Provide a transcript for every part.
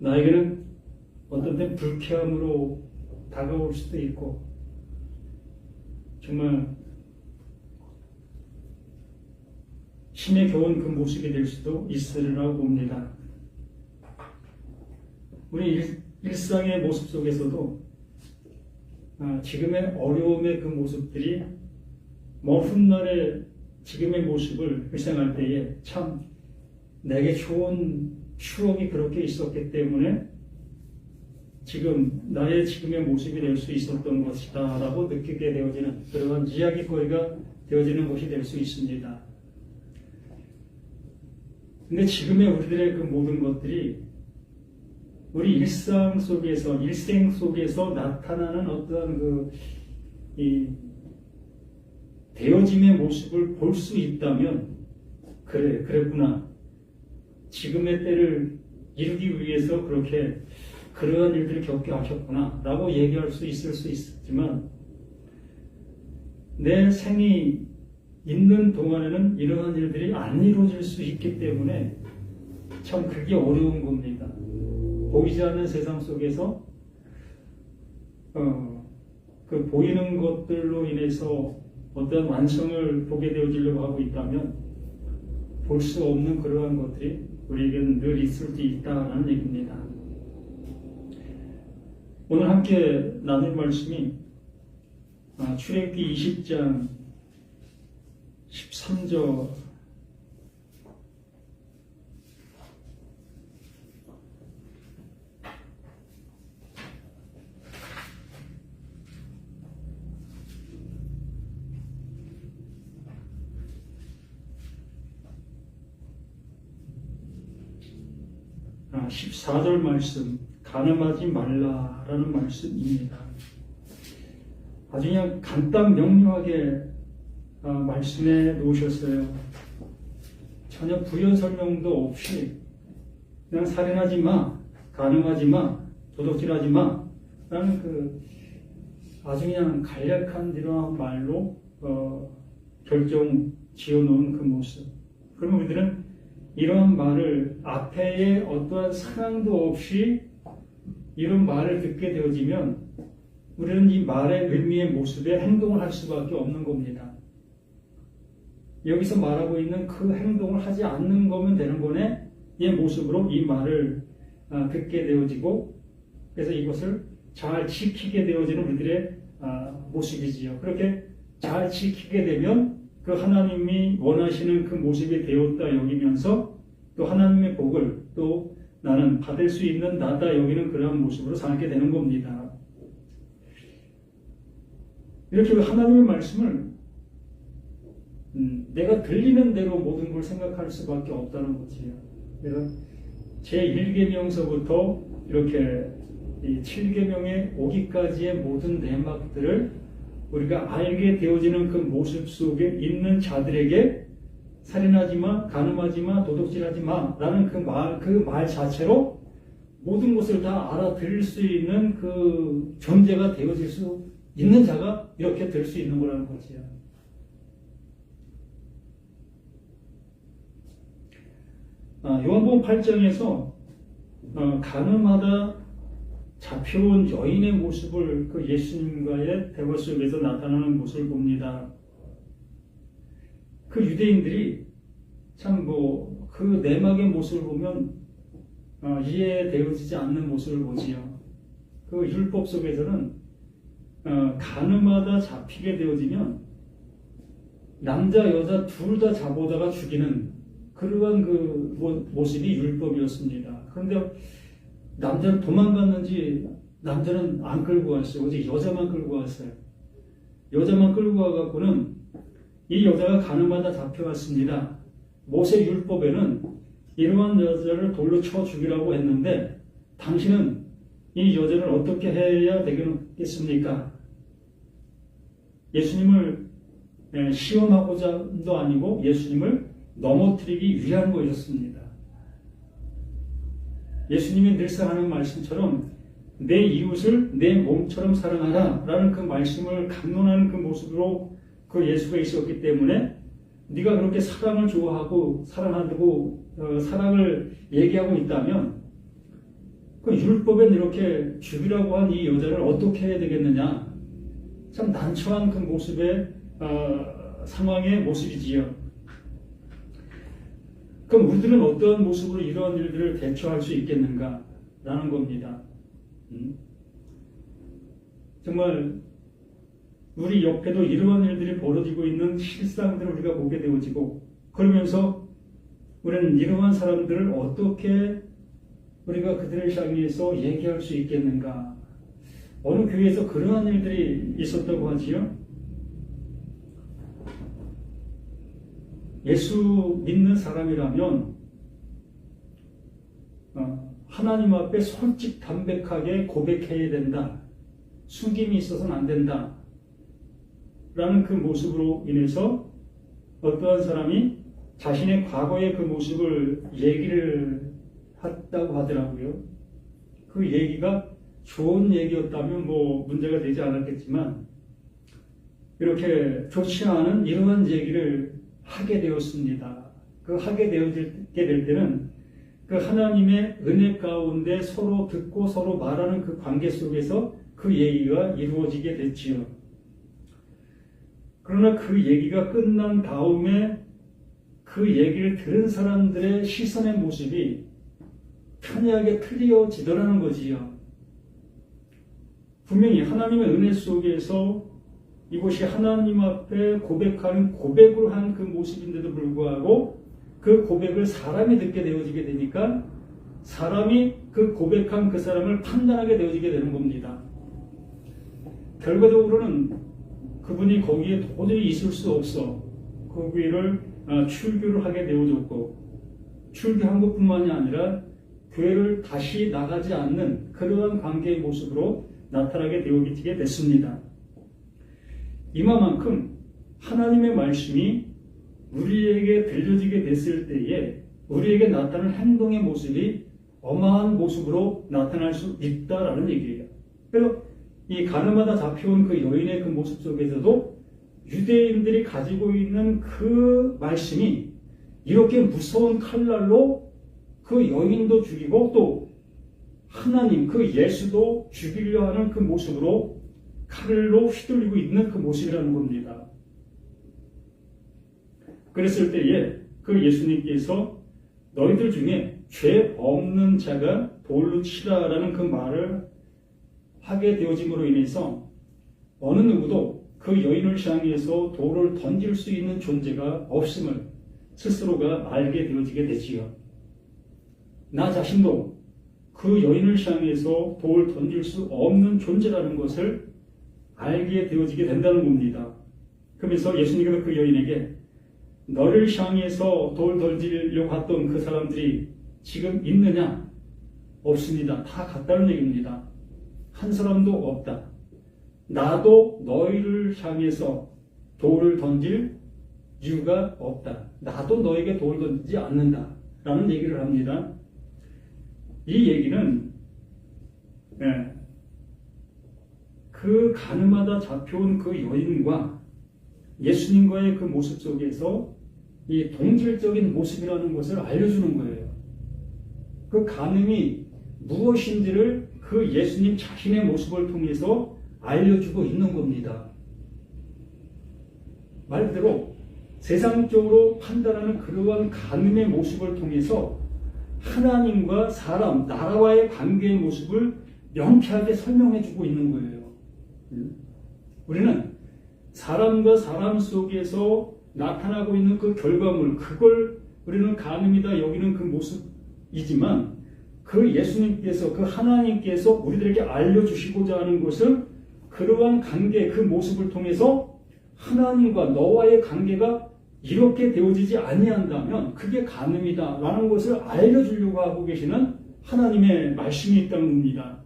나에게는 어떤 때 불쾌함으로 다가올 수도 있고 정말 힘에 겨운 그 모습이 될 수도 있으리라고 봅니다. 우리 일, 일상의 모습 속에서도 아, 지금의 어려움의 그 모습들이 먼 훗날의 지금의 모습을 회상할 때에 참 내게 좋은 추억이 그렇게 있었기 때문에 지금 나의 지금의 모습이 될 수 있었던 것이다 라고 느끼게 되어지는 그러한 이야기거리가 되어지는 것이 될 수 있습니다. 근데 지금의 우리들의 그 모든 것들이 우리 일상 속에서 일생 속에서 나타나는 어떤 그이 되어짐의 모습을 볼 수 있다면 그래 그랬구나 지금의 때를 이루기 위해서 그렇게 그러한 일들을 겪게 하셨구나 라고 얘기할 수 있을 수 있지만 내 생이 있는 동안에는 이러한 일들이 안 이루어질 수 있기 때문에 참 그게 어려운 겁니다. 보이지 않는 세상 속에서 어, 그 보이는 것들로 인해서 어떤 완성을 보게 되어지려고 하고 있다면 볼 수 없는 그러한 것들이 우리에게는 늘 있을 수 있다는 얘기입니다. 오늘 함께 나눌 말씀이 아, 출애굽기 20장 13절 14절 말씀 가늠하지 말라라는 말씀입니다. 아주 그냥 간단 명료하게 아, 말씀해 놓으셨어요. 전혀 부연 설명도 없이 그냥 살인하지 마, 가늠하지 마, 도둑질하지 마 라는 그 아주 그냥 간략한 이러한 말로 어, 결정 지어놓은 그 모습. 그러면 우리들은 이런 말을 앞에의 어떠한 상황도 없이 이런 말을 듣게 되어지면 우리는 이 말의 의미의 모습에 행동을 할 수밖에 없는 겁니다. 여기서 말하고 있는 그 행동을 하지 않는 거면 되는 거네? 이 모습으로 이 말을 아, 듣게 되어지고 그래서 이것을 잘 지키게 되어지는 우리들의 아, 모습이지요. 그렇게 잘 지키게 되면 그 하나님이 원하시는 그 모습이 되었다 여기면서 또 하나님의 복을 또 나는 받을 수 있는 나다 여기는 그러한 모습으로 살게 되는 겁니다. 이렇게 하나님의 말씀을 음, 내가 들리는 대로 모든 걸 생각할 수밖에 없다는 거지요. 그래서 제 1계명서부터 이렇게 이 7계명에 오기까지의 모든 내막들을 우리가 알게 되어지는 그 모습 속에 있는 자들에게 살인하지 마, 가늠하지 마, 도둑질하지 마 라는 그 말, 그 말 자체로 모든 것을 다 알아들을 수 있는 그 존재가 되어질 수 있는 자가 이렇게 될 수 있는 거라는 거지요. 아, 요한복음 8장에서 어, 가늠하다 잡혀온 여인의 모습을 그 예수님과의 대화 속에서 나타나는 모습을 봅니다. 그 유대인들이 참 뭐 그 내막의 모습을 보면 어, 이해되어지지 않는 모습을 보지요. 그 율법 속에서는 어, 가늠하다 잡히게 되어지면 남자 여자 둘 다 잡아다가 죽이는 그러한 그 모습이 율법이었습니다. 그런데 남자는 도망갔는지 남자는 안 끌고 왔어요. 오직 여자만 끌고 왔어요. 여자만 끌고 와갖고는 이 여자가 가늠하다 잡혀갔습니다. 모세 율법에는 이러한 여자를 돌로 쳐 죽이라고 했는데 당신은 이 여자를 어떻게 해야 되겠습니까? 예수님을 시험하고자도 아니고 예수님을 넘어뜨리기 위한 것이었습니다. 예수님이 늘상 하는 말씀처럼 내 이웃을 내 몸처럼 사랑하라 라는 그 말씀을 강론하는 그 모습으로 그 예수가 있었기 때문에 네가 그렇게 사랑을 좋아하고 사랑하고 어, 사랑을 얘기하고 있다면 그 율법엔 이렇게 죽이라고 한 이 여자를 어떻게 해야 되겠느냐? 참 난처한 그 모습의 어, 상황의 모습이지요. 그럼 우리들은 어떠한 모습으로 이러한 일들을 대처할 수 있겠는가라는 겁니다. 음? 정말 우리 옆에도 이러한 일들이 벌어지고 있는 실상들을 우리가 보게 되어지고 그러면서 우리는 이러한 사람들을 어떻게 우리가 그들을 향해서 얘기할 수 있겠는가? 어느 교회에서 그러한 일들이 있었다고 하지요? 예수 믿는 사람이라면 어, 하나님 앞에 솔직 담백하게 고백해야 된다. 숨김이 있어서는 안 된다. 라는 그 모습으로 인해서 어떠한 사람이 자신의 과거의 그 모습을 얘기를 했다고 하더라고요. 그 얘기가 좋은 얘기였다면 뭐 문제가 되지 않았겠지만 이렇게 좋지 않은 이러한 얘기를 하게 되었습니다. 그 하게 되어지게 될 때는 그 하나님의 은혜 가운데 서로 듣고 서로 말하는 그 관계 속에서 그 얘기가 이루어지게 됐지요. 그러나 그 얘기가 끝난 다음에 그 얘기를 들은 사람들의 시선의 모습이 편하게 틀려지더라는 거지요. 분명히 하나님의 은혜 속에서 이곳이 하나님 앞에 고백하는 고백으로 한 그 모습인데도 불구하고 그 고백을 사람이 듣게 되어지게 되니까 사람이 그 고백한 그 사람을 판단하게 되어지게 되는 겁니다. 결과적으로는 그분이 거기에 도저히 있을 수 없어 거기를 어, 출교를 하게 되어졌고 출교한 것뿐만이 아니라 교회를 다시 나가지 않는 그러한 관계의 모습으로 나타나게 되어지게 됐습니다. 이만큼 하나님의 말씀이 우리에게 들려지게 됐을 때에 우리에게 나타나는 행동의 모습이 어마한 모습으로 나타날 수 있다라는 얘기예요. 그래서 이 가늠하다 잡혀온 그 여인의 그 모습 속에서도 유대인들이 가지고 있는 그 말씀이 이렇게 무서운 칼날로 그 여인도 죽이고 또 하나님 그 예수도 죽이려 하는 그 모습으로 칼로 휘둘리고 있는 그 모습이라는 겁니다. 그랬을 때에 그 예수님께서 너희들 중에 죄 없는 자가 돌로 치라라는 그 말을 하게 되어짐으로 인해서 어느 누구도 그 여인을 향해서 돌을 던질 수 있는 존재가 없음을 스스로가 알게 되어지게 되지요. 나 자신도 그 여인을 향해서 돌을 던질 수 없는 존재라는 것을 알게 되어지게 된다는 겁니다. 그러면서 예수님께서 그 여인에게 너를 향해서 돌 던지려고 했던 그 사람들이 지금 있느냐? 없습니다. 다 갔다는 얘기입니다. 한 사람도 없다. 나도 너희를 향해서 돌을 던질 이유가 없다. 나도 너에게 돌을 던지지 않는다. 라는 얘기를 합니다. 이 얘기는 네, 그 가늠하다 잡혀온 그 여인과 예수님과의 그 모습 속에서 이 동질적인 모습이라는 것을 알려주는 거예요. 그 가늠이 무엇인지를 그 예수님 자신의 모습을 통해서 알려주고 있는 겁니다. 말 그대로 세상적으로 판단하는 그러한 가늠의 모습을 통해서 하나님과 사람, 나라와의 관계의 모습을 명쾌하게 설명해 주고 있는 거예요. 우리는 사람과 사람 속에서 나타나고 있는 그 결과물, 그걸 우리는 가늠이다 여기는 그 모습이지만 그 예수님께서, 그 하나님께서 우리들에게 알려주시고자 하는 것은 그러한 관계, 그 모습을 통해서 하나님과 너와의 관계가 이렇게 되어지지 아니한다면 그게 가늠이다 라는 것을 알려주려고 하고 계시는 하나님의 말씀이 있다는 겁니다.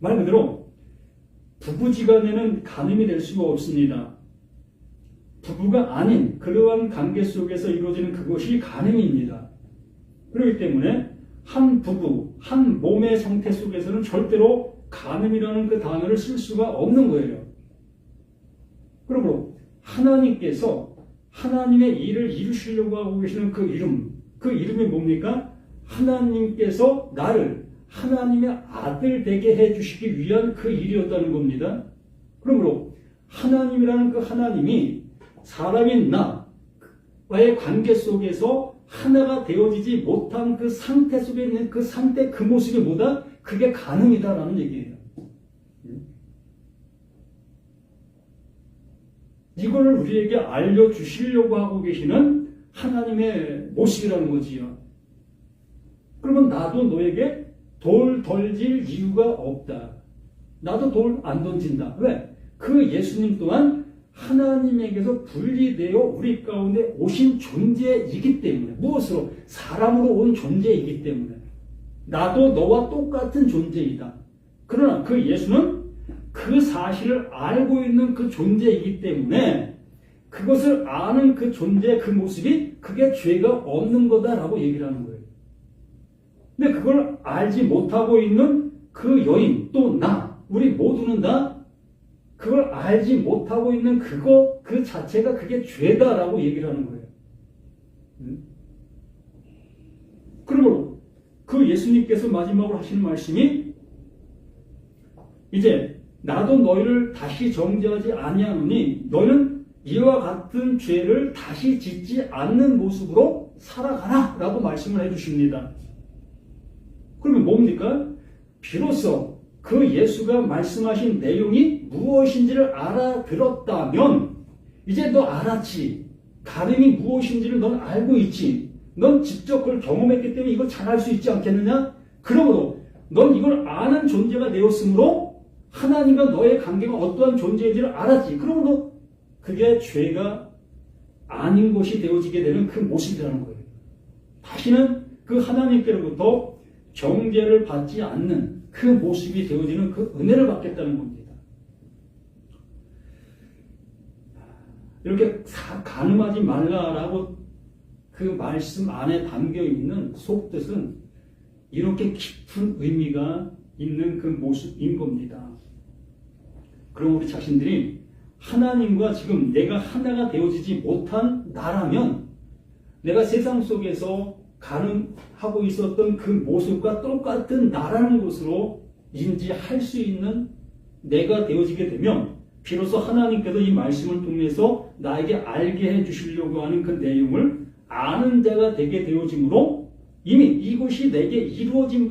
말 그대로 부부지간에는 가늠이 될 수가 없습니다. 부부가 아닌 그러한 관계 속에서 이루어지는 그것이 가늠입니다. 그렇기 때문에 한 부부, 한 몸의 상태 속에서는 절대로 가늠이라는 그 단어를 쓸 수가 없는 거예요. 그러므로 하나님께서 하나님의 일을 이루시려고 하고 계시는 그 이름, 그 이름이 뭡니까? 하나님께서 나를 하나님의 아들 되게 해주시기 위한 그 일이었다는 겁니다. 그러므로 하나님이라는 그 하나님이 사람인 나와의 관계 속에서 하나가 되어지지 못한 그 상태 속에 있는 그 상태 그 모습이 뭐다? 그게 가능이다라는 얘기예요. 이거를 우리에게 알려주시려고 하고 계시는 하나님의 모습이라는 거지요. 그러면 나도 너에게 돌 던질 이유가 없다. 나도 돌 안 던진다. 왜? 그 예수님 또한 하나님에게서 분리되어 우리 가운데 오신 존재이기 때문에 무엇으로? 사람으로 온 존재이기 때문에 나도 너와 똑같은 존재이다. 그러나 그 예수는 그 사실을 알고 있는 그 존재이기 때문에 그것을 아는 그 존재 그 모습이 그게 죄가 없는 거다라고 얘기를 하는 거예요. 근데 그걸 알지 못하고 있는 그 여인 또 나 우리 모두는 다 그걸 알지 못하고 있는 그거 그 자체가 그게 죄다라고 얘기를 하는 거예요. 음? 그리고 그 예수님께서 마지막으로 하시는 말씀이 이제 나도 너희를 다시 정죄하지 아니하노니 너희는 이와 같은 죄를 다시 짓지 않는 모습으로 살아가라 라고 말씀을 해주십니다. 그러면 뭡니까? 비로소 그 예수가 말씀하신 내용이 무엇인지를 알아들었다면 이제 너 알았지. 가름이 무엇인지를 넌 알고 있지. 넌 직접 그걸 경험했기 때문에 이걸 잘알수 있지 않겠느냐? 그러므로 넌 이걸 아는 존재가 되었으므로 하나님과 너의 관계가 어떠한 존재인지를 알았지. 그러면 너 그게 죄가 아닌 것이 되어지게 되는 그 모습이라는 거예요. 다시는 그 하나님께로부터 정죄를 받지 않는 그 모습이 되어지는 그 은혜를 받겠다는 겁니다. 이렇게 가늠하지 말라라고 그 말씀 안에 담겨 있는 속뜻은 이렇게 깊은 의미가 있는 그 모습인 겁니다. 그럼 우리 자신들이 하나님과 지금 내가 하나가 되어지지 못한 나라면 내가 세상 속에서 가능하고 있었던 그 모습과 똑같은 나라는 것으로 인지할 수 있는 내가 되어지게 되면 비로소 하나님께서 이 말씀을 통해서 나에게 알게 해 주시려고 하는 그 내용을 아는 자가 되게 되어지므로 이미 이것이 내게 이루어진